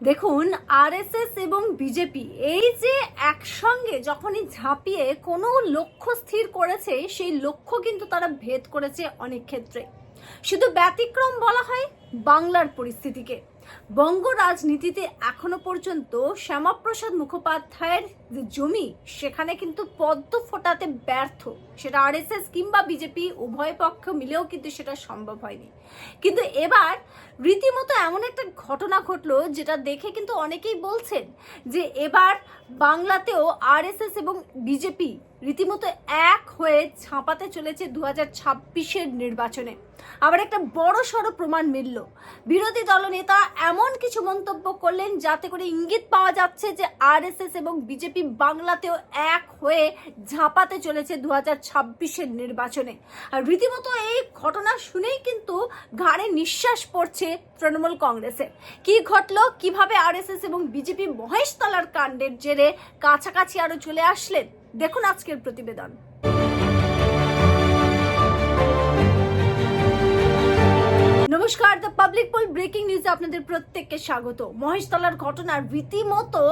দেখুন, আরএসএস এবং বিজেপি, এই যে একসঙ্গে যখনই ঝাঁপিয়ে কোনো লক্ষ্য স্থির করেছে, সেই লক্ষ্য কিন্তু তারা ভেদ করেছে অনেক ক্ষেত্রে। শুধু ব্যতিক্রম বলা হয় বাংলার পরিস্থিতিকে। বঙ্গ রাজনীতিতে এখনও পর্যন্ত শ্যামাপ্রসাদ মুখোপাধ্যায়ের যে জমি, সেখানে কিন্তু পদ্ম ফোটাতে ব্যর্থ। সেটা আরএসএস কিংবা বিজেপি, উভয় পক্ষ মিলেও কিন্তু সেটা সম্ভব হয়নি। কিন্তু এবার রীতিমতো এমন একটা ঘটনা ঘটলো, যেটা দেখে কিন্তু অনেকেই বলছেন যে এবার বাংলাতেও আরএসএস এবং বিজেপি রীতিমতো এক হয়ে ছাপাতে চলেছে দু হাজার ছাব্বিশের নির্বাচনে। আবার একটা বড় সড়ো প্রমাণ মিলল। বিরোধী দলনেতা এমন কিছু মন্তব্য করলেন যাতে করে ইঙ্গিত পাওয়া যাচ্ছে যে আরএসএস এবং বিজেপি বাংলাতেও এক হয়ে ঝাঁপাতে চলেছে দু হাজার ছাব্বিশের নির্বাচনে। আর রীতিমতো এই ঘটনা শুনেই কিন্তু ঘাড়ে নিঃশ্বাস পড়ছে তৃণমূল কংগ্রেসে কি ঘটলো? কীভাবে আরএসএস এবং বিজেপি মহেশতলার কাণ্ডের জেরে কাছাকাছি আরও চলে আসলেন। দেখুন আজকের প্রতিবেদন। নমস্কার, দ্য পাবলিক পোল ব্রেকিং নিউজে আপনাদের প্রত্যেককে স্বাগত। মহেশতলার ঘটনার রীতিমতো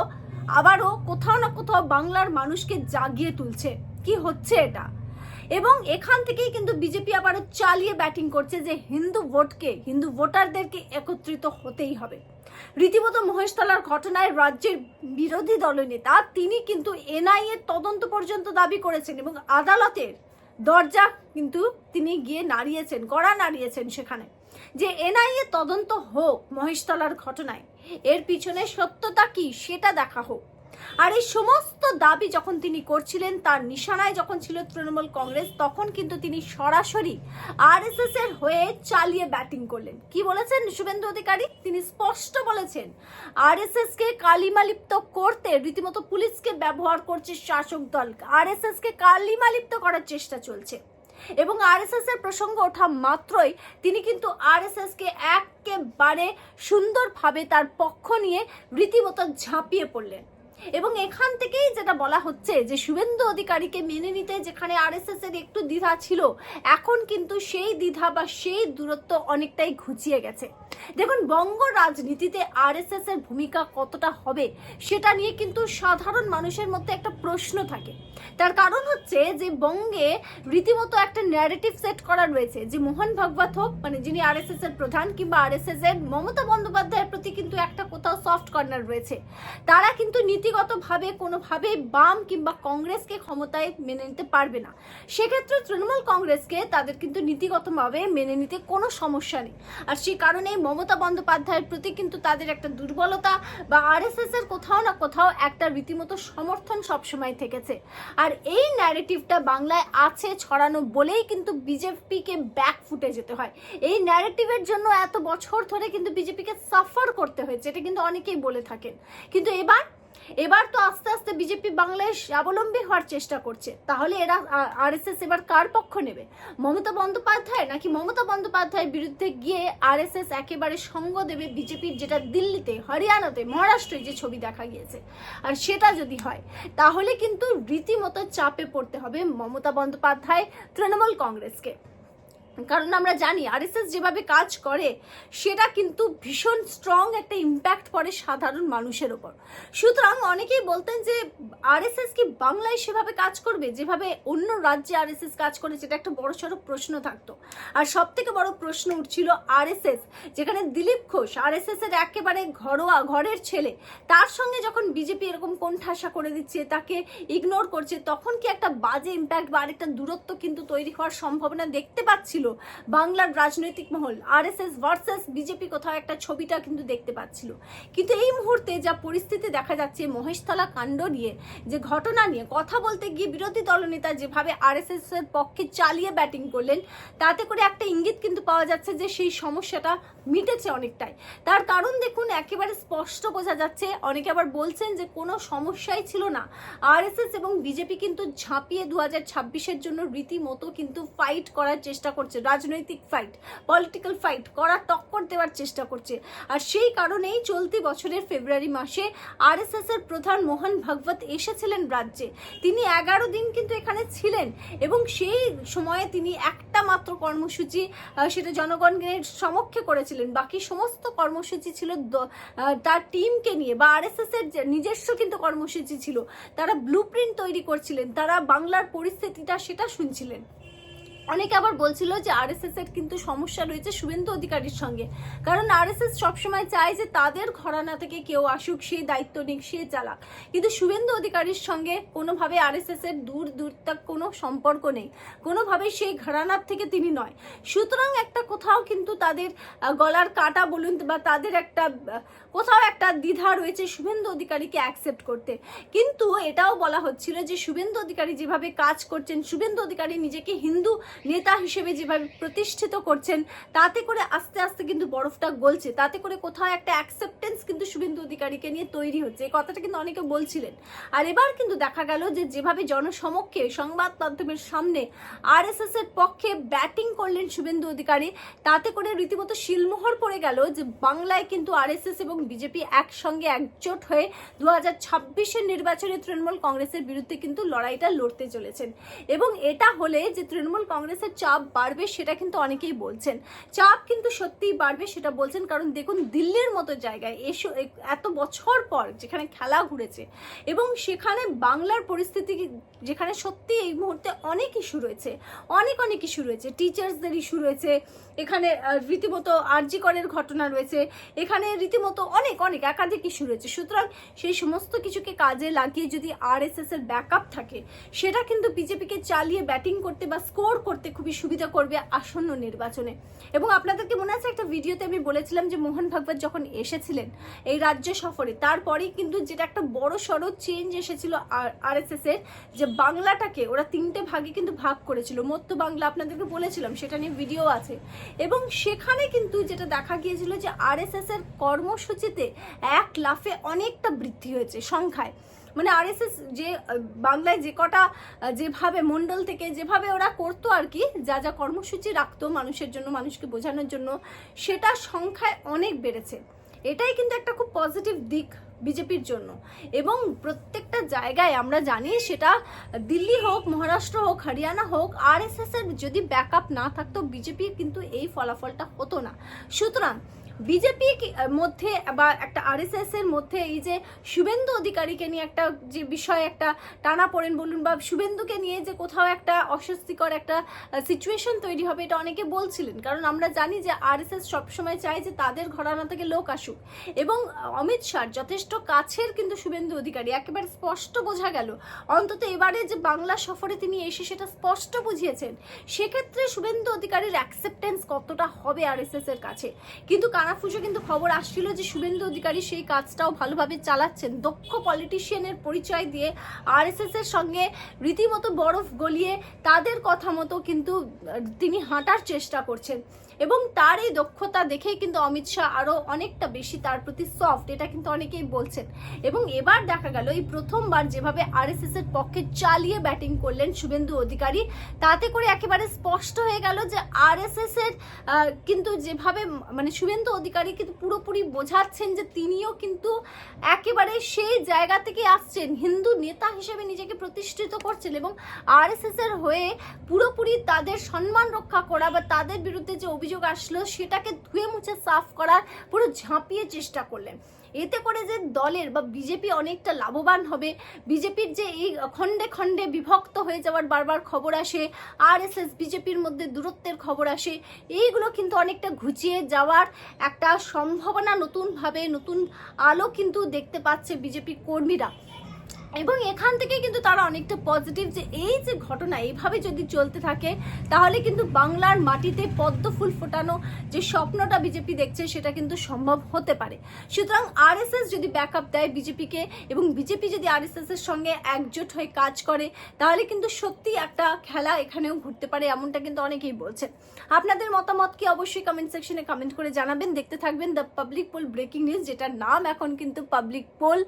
আবারও কোথাও না কোথাও বাংলার মানুষকে জাগিয়ে তুলছে। কি হচ্ছে এটা? এবং এখান থেকেই কিন্তু বিজেপি আবারও চালিয়ে ব্যাটিং করছে যে হিন্দু ভোটকে, হিন্দু ভোটারদেরকে একত্রিত হতেই হবে। রীতিমতো মহেশতলার ঘটনায় রাজ্যের বিরোধী দলনেতা তিনি কিন্তু এনআইএ তদন্ত পর্যন্ত দাবি করেছেন এবং আদালতের দরজা কিন্তু তিনি গিয়ে নাড়িয়েছেন কড়া নাড়িয়েছেন সেখানে। যে এনআইএ তদন্ত হোক মহেশতলার ঘটনায়, এর পিছনে সত্যতা কি সেটা দেখা হোক। আর এই সমস্ত দাবি যখন তিনি করছিলেন, তার নিশানায় যখন ছিল তৃণমূল কংগ্রেস, তখন কিন্তু তিনি সরাসরি আরএসএস এর হয়ে চালিয়ে ব্যাটিং করলেন। কি বলেছেন শুভেন্দু অধিকারী? তিনি স্পষ্ট বলেছেন, আরএসএস কে কালিমালিপ্ত করতে রীতিমতো পুলিশকে ব্যবহার করছে শাসক দল। আরএসএস কে কালিমালিপ্ত করার চেষ্টা চলছে। এবং আরএসএস এর প্রসঙ্গ ওঠা মাত্রই তিনি কিন্তু আরএসএস কে একেবারে সুন্দরভাবে তার পক্ষ নিয়ে রীতিমতো ঝাঁপিয়ে পড়লেন। এবং এখান থেকেই যেটা বলা হচ্ছে যে শুভেন্দু অধিকারীকে মেনে নিতে যেখানে আরএসএস এর একটু দ্বিধা ছিল, এখন কিন্তু সেই দ্বিধা বা সেই দূরত্ব অনেকটাই ঘুচিয়ে গেছে। দেখুন, বঙ্গ রাজনীতিতে আরএসএস এর ভূমিকা কতটা হবে সেটা নিয়ে কিন্তু সাধারণ মানুষের মধ্যে একটা প্রশ্ন থাকে। তার কারণ হচ্ছে যে বঙ্গে রীতিমতো একটা ন্যারেটিভ সেট করা রয়েছে যে মোহন ভাগবত হোক মানে যিনি আরএসএস এর প্রধান কিংবা আরএসএস এর মমতা বন্দ্যোপাধ্যায়ের কিন্তু একটা কোথাও সফট কর্নার রয়েছে। তারা কিন্তু নীতিগতভাবে কোনোভাবে বাম কিংবা কংগ্রেসকে ক্ষমতায় মেনে নিতে পারবে না। সেক্ষেত্রে তৃণমূল কংগ্রেসকে তাদের কিন্তু নীতিগতভাবে মেনে নিতে কোনো সমস্যা নেই। আর সেই কারণে মমতা বন্দ্যোপাধ্যায়ের প্রতি কিন্তু তাদের একটা দুর্বলতা বা আরএসএস এর কোথাও না কোথাও একটা রীতিমতো সমর্থন সবসময় থেকেছে। আর এই ন্যারেটিভটা বাংলায় আছে ছড়ানো বলেই কিন্তু বিজেপিকে ব্যাক ফুটে যেতে হয়। এই ন্যারেটিভের জন্য এত বছর ধরে কিন্তু বিজেপিকে সাফার করতে হয়েছে, এটা কিন্তু অনেকেই বলে থাকেন। কিন্তু এবার এবার তো আস্তে আস্তে বিজেপি বাংলায় স্বাবলম্বী হওয়ার চেষ্টা করছে। তাহলে এরা আরএসএস এবার কার পক্ষ নেবে? মমতা বন্দ্যোপাধ্যায় নাকি মমতা বন্দ্যোপাধ্যায়ের বিরুদ্ধে গিয়ে আরএসএস একেবারে সঙ্গ দেবে বিজেপির যেটা দিল্লিতে, হরিয়ানাতে, মহারাষ্ট্রে যে ছবি দেখা গিয়েছে? আর সেটা যদি হয়, তাহলে কিন্তু রীতিমতো চাপে পড়তে হবে মমতা বন্দ্যোপাধ্যায়, তৃণমূল কংগ্রেসকে। কারণ আমরা জানি আরএসএস যেভাবে কাজ করে, সেটা কিন্তু ভীষণ স্ট্রং একটা ইম্প্যাক্ট পড়ে সাধারণ মানুষের ওপর সুতরাং অনেকেই বলতেন যে আরএসএস কি বাংলায় সেভাবে কাজ করবে? যেভাবে অন্য রাজ্যে আরএসএস কাজ করে, সেটা একটা বড় সড়ো প্রশ্ন থাকতো। আর সব থেকে বড় প্রশ্ন উঠছিল আরএসএস, যেখানে দিলীপ ঘোষ, আরএসএস এর একেবারে ঘরোয়া, ঘরের ছেলে, তার সঙ্গে যখন বিজেপি এরকম কোণঠাসা করে দিচ্ছে, তাকে ইগনোর করছে, তখন কি একটা বাজে ইম্প্যাক্ট বা আরেকটা দূরত্ব কিন্তু তৈরি হওয়ার সম্ভাবনা দেখতে পাচ্ছিল? বাংলার রাজনৈতিক মহল, আরএসএস ভার্সেস বিজেপি কোথাও একটা ছবিটা কিন্তু দেখতে পাচ্ছিল। কিন্তু এই মুহূর্তে যা পরিস্থিতি দেখা যাচ্ছে, মহেশতলা কাণ্ড নিয়ে, যে ঘটনা নিয়ে, কথা বলতে গিয়ে বিরোধী দলনেতা যেভাবে আরএসএস এর পক্ষে চালিয়ে ব্যাটিং করলেন, তাতে করে একটা ইঙ্গিত কিন্তু পাওয়া যাচ্ছে যে সেই সমস্যাটা মিটেছে অনেকটাই। তার কারণ দেখুন, একেবারে স্পষ্ট বোঝা যাচ্ছে। অনেকে আবার বলছেন যে কোনো সমস্যাই ছিল না। আরএসএস এবং বিজেপি কিন্তু ঝাঁপিয়ে দু হাজার ছাব্বিশের জন্য রীতিমতো কিন্তু ফাইট করার চেষ্টা করছে। রাজনৈতিক ফাইট পলিটিক্যাল ফাইট করার টক্কর দেওয়ার চেষ্টা করছে। আর সেই কারণেই চলতি বছরের ফেব্রুয়ারি মাসে আরএসএস এর প্রধান মোহন ভাগবত এসেছিলেন রাজ্যে। তিনি এগারো দিন কিন্তু এখানে ছিলেন এবং সেই সময়ে তিনি একটা মাত্র কর্মসূচি সেটা জনগণের সমক্ষে করেছিলেন। বাকি সমস্ত কর্মসূচি ছিল তার টিমকে নিয়ে বা আরএসএস এর নিজস্ব কিন্তু কর্মসূচি ছিল। তারা ব্লু তৈরি করছিলেন, তারা বাংলার পরিস্থিতিটা সেটা শুনছিলেন। অনেকে আবার বলছিল যে আরএসএস এর কিন্তু সমস্যা রয়েছে শুভেন্দু অধিকারীর সঙ্গে। কারণ আরএসএস সবসময় চায় যে তাদের ঘরানা থেকে কেউ আসুক, সে দায়িত্ব নিক, সে চালাক। কিন্তু শুভেন্দু অধিকারীর সঙ্গে কোনোভাবে আরএসএস এর দূর দূর তাক কোনো সম্পর্ক নেই। কোনোভাবে সেই ঘরানার থেকে তিনি নয়। সুতরাং একটা কোথাও কিন্তু তাদের গলার কাটা বলুন বা তাদের একটা কোথাও একটা দ্বিধা রয়েছে শুভেন্দু অধিকারীকে অ্যাকসেপ্ট করতে। কিন্তু এটাও বলা হচ্ছিল যে শুভেন্দু অধিকারী যেভাবে কাজ করছেন, শুভেন্দু অধিকারী নিজেকে হিন্দু নেতা হিসেবে যেভাবে প্রতিষ্ঠিত করছেন, তাতে করে আস্তে আস্তে কিন্তু বরফটা গলছে। তাতে করে কোথাও একটা অ্যাকসেপ্টেন্স কিন্তু শুভেন্দু অধিকারীকে নিয়ে তৈরি হচ্ছে। এই কথাটা কিন্তু অনেকে বলছিলেন। আর এবার কিন্তু দেখা গেল যে যেভাবে জনসমক্ষে সংবাদ মাধ্যমের সামনে আরএসএস এর পক্ষে ব্যাটিং করলেন শুভেন্দু অধিকারী, তাতে করে রীতিমতো শিলমোহর পড়ে গেল যে বাংলায় কিন্তু আরএসএস এবং বিজেপি একসঙ্গে একজোট হয়ে দু হাজার ছাব্বিশের নির্বাচনে তৃণমূল কংগ্রেসের বিরুদ্ধে কিন্তু লড়াইটা লড়তে চলেছেন। এবং এটা হলে যে তৃণমূল কংগ্রেসের চাপ বাড়বে সেটা কিন্তু অনেকেই বলছেন। চাপ কিন্তু সত্যিই বাড়বে সেটা বলছেন কারণ দেখুন দিল্লির মতো জায়গায় এসো এত বছর পর যেখানে খেলা ঘুরেছে এবং সেখানে বাংলার পরিস্থিতি যেখানে সত্যি এই মুহূর্তে অনেক ইস্যু রয়েছে, অনেক অনেক ইস্যু রয়েছে। টিচার্সদের ইস্যু রয়েছে, এখানে রীতিমতো আর্জিকরের ঘটনা রয়েছে, এখানে রীতিমতো অনেক অনেক একাধিক ইস্যু রয়েছে। সুতরাং সেই সমস্ত কিছুকে কাজে লাগিয়ে যদি আর এস এর ব্যাকআপ থাকে, সেটা কিন্তু বিজেপিকে চালিয়ে ব্যাটিং করতে বা স্কোর করতে খুবই সুবিধা করবে আসন্ন নির্বাচনে। এবং আপনাদেরকে মনে আছে একটা ভিডিওতে আমি বলেছিলাম যে মোহন ভাগবত যখন এসেছিলেন এই রাজ্য সফরে, তারপরেই কিন্তু যেটা একটা বড় সড়ো চেঞ্জ এসেছিল আরএসএস এর যে বাংলাটাকে ওরা তিনটে ভাগে কিন্তু ভাগ করেছিল। মধ্য বাংলা আপনাদেরকে বলেছিলাম, সেটা নিয়ে ভিডিও আছে। এবং সেখানে কিন্তু যেটা দেখা গিয়েছিল যে আরএসএস এর কর্মসূচিতে এক লাফে অনেকটা বৃদ্ধি হয়েছে সংখ্যায়। মানে আরএসএস যে বাংলায় যে কটা যেভাবে মন্ডল থেকে যেভাবে ওরা করতো আর কি, যা যা কর্মসূচি রাখতো মানুষের জন্য, মানুষকে বোঝানোর জন্য, সেটা সংখ্যায় অনেক বেড়েছে। এটাই কিন্তু একটা খুব পজিটিভ দিক বিজেপির জন্য। এবং প্রত্যেকটা জায়গায় আমরা জানি সেটা দিল্লি হোক, মহারাষ্ট্র হোক, হরিয়ানা হোক আরএসএস এর যদি ব্যাকআপ না থাকতো, বিজেপির কিন্তু এই ফলাফলটা হতো না। সুতরাং বিজেপি মধ্যে বা একটা আরএসএস এর মধ্যে এই যে শুভেন্দু অধিকারীকে নিয়ে একটা যে বিষয় একটা টানা পড়েন বলুন বা শুভেন্দুকে নিয়ে যে কোথাও একটা অস্বস্তিকর একটা সিচুয়েশন তৈরি হবে এটা অনেকে বলছিলেন। কারণ আমরা জানি যে আরএসএস সবসময় চায় যে তাদের ঘরানা থেকে লোক আসুক। এবং অমিত শাহ যথেষ্ট কাছের কিন্তু শুভেন্দু অধিকারী। একেবারে স্পষ্ট বোঝা গেল। অন্তত এবারে যে বাংলা সফরে তিনি এসে সেটা স্পষ্ট বুঝিয়েছেন। সেক্ষেত্রে শুভেন্দু অধিকারীর অ্যাকসেপ্টেন্স কতটা হবে আরএসএস এর কাছে? কিন্তু কানাফুসো কিন্তু খবর আসছিল যে শুভেন্দু অধিকারী সেই কাজটাও ভালোভাবে চালাচ্ছেন। দক্ষ পলিটিশিয়ানের পরিচয় দিয়ে আরএসএস এর সঙ্গে রীতিমতো বরফ গলিয়ে তাদের কথা মতো কিন্তু তিনি হাঁটার চেষ্টা করছেন। এবং তার এই দক্ষতা দেখেই কিন্তু অমিত শাহ আরও অনেকটা বেশি তার প্রতি সফট এটা কিন্তু অনেকেই বলছেন। এবং এবার দেখা গেল, এই প্রথমবার যেভাবে আরএসএস এর পক্ষে চালিয়ে ব্যাটিং করলেন শুভেন্দু অধিকারী, তাতে করে একেবারে স্পষ্ট হয়ে গেল যে আরএসএস এর কিন্তু যেভাবে মানে শুভেন্দু অধিকারী কিন্তু পুরোপুরি বোঝাচ্ছেন যে তিনিও কিন্তু একেবারে সেই জায়গা থেকে আসছেন। হিন্দু নেতা হিসেবে নিজেকে প্রতিষ্ঠিত করছেন এবং আরএসএস এর হয়ে পুরোপুরি তাদের সম্মান রক্ষা করা বা তাদের বিরুদ্ধে যে অভিযোগ আসলো, সেটাকে ধুয়ে মুছে সাফ করার পুরো ঝাঁপিয়ে চেষ্টা করলেন। এতে করে যে দলের বা বিজেপি অনেকটা লাভবান হবে। বিজেপির যে এই খণ্ডে খণ্ডে বিভক্ত হয়ে যাওয়ার বারবার খবর আসে আর এস এস বিজেপির মধ্যে দূরত্বের খবর আসে, এইগুলো কিন্তু অনেকটা ঘুচিয়ে যাওয়ার একটা সম্ভাবনা নতুনভাবে নতুন আলো কিন্তু দেখতে পাচ্ছে বিজেপি কর্মীরা। এবং এখান থেকে কিন্তু তারা অনেকটা পজিটিভ যে এই যে ঘটনা এইভাবে যদি চলতে থাকে, তাহলে কিন্তু বাংলার মাটিতে পদ্ম ফুল ফোটানো যে স্বপ্নটা বিজেপি দেখছে সেটা কিন্তু সম্ভব হতে পারে। সুতরাং আরএসএস যদি ব্যাকআপ দেয় বিজেপিকে এবং বিজেপি যদি আরএসএস এর সঙ্গে একজোট হয়ে কাজ করে, তাহলে কিন্তু সত্যি একটা খেলা এখানেও ঘুরতে পারে এমনটা কিন্তু অনেকেই বলছে। আপনাদের মতামত কি অবশ্যই কমেন্ট সেকশনে কমেন্ট করে জানাবেন। দেখতে থাকবেন the public poll breaking news যেটার নাম এখন কিন্তু পাবলিক পোল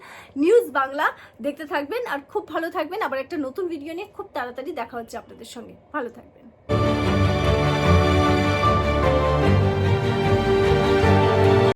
নিউজ বাংলা দেখতে থাকবেন আর খুব ভালো থাকবেন। আবার একটা নতুন ভিডিও নিয়ে খুব তাড়াতাড়ি দেখা হচ্ছে আপনাদের সঙ্গে। ভালো থাকবেন।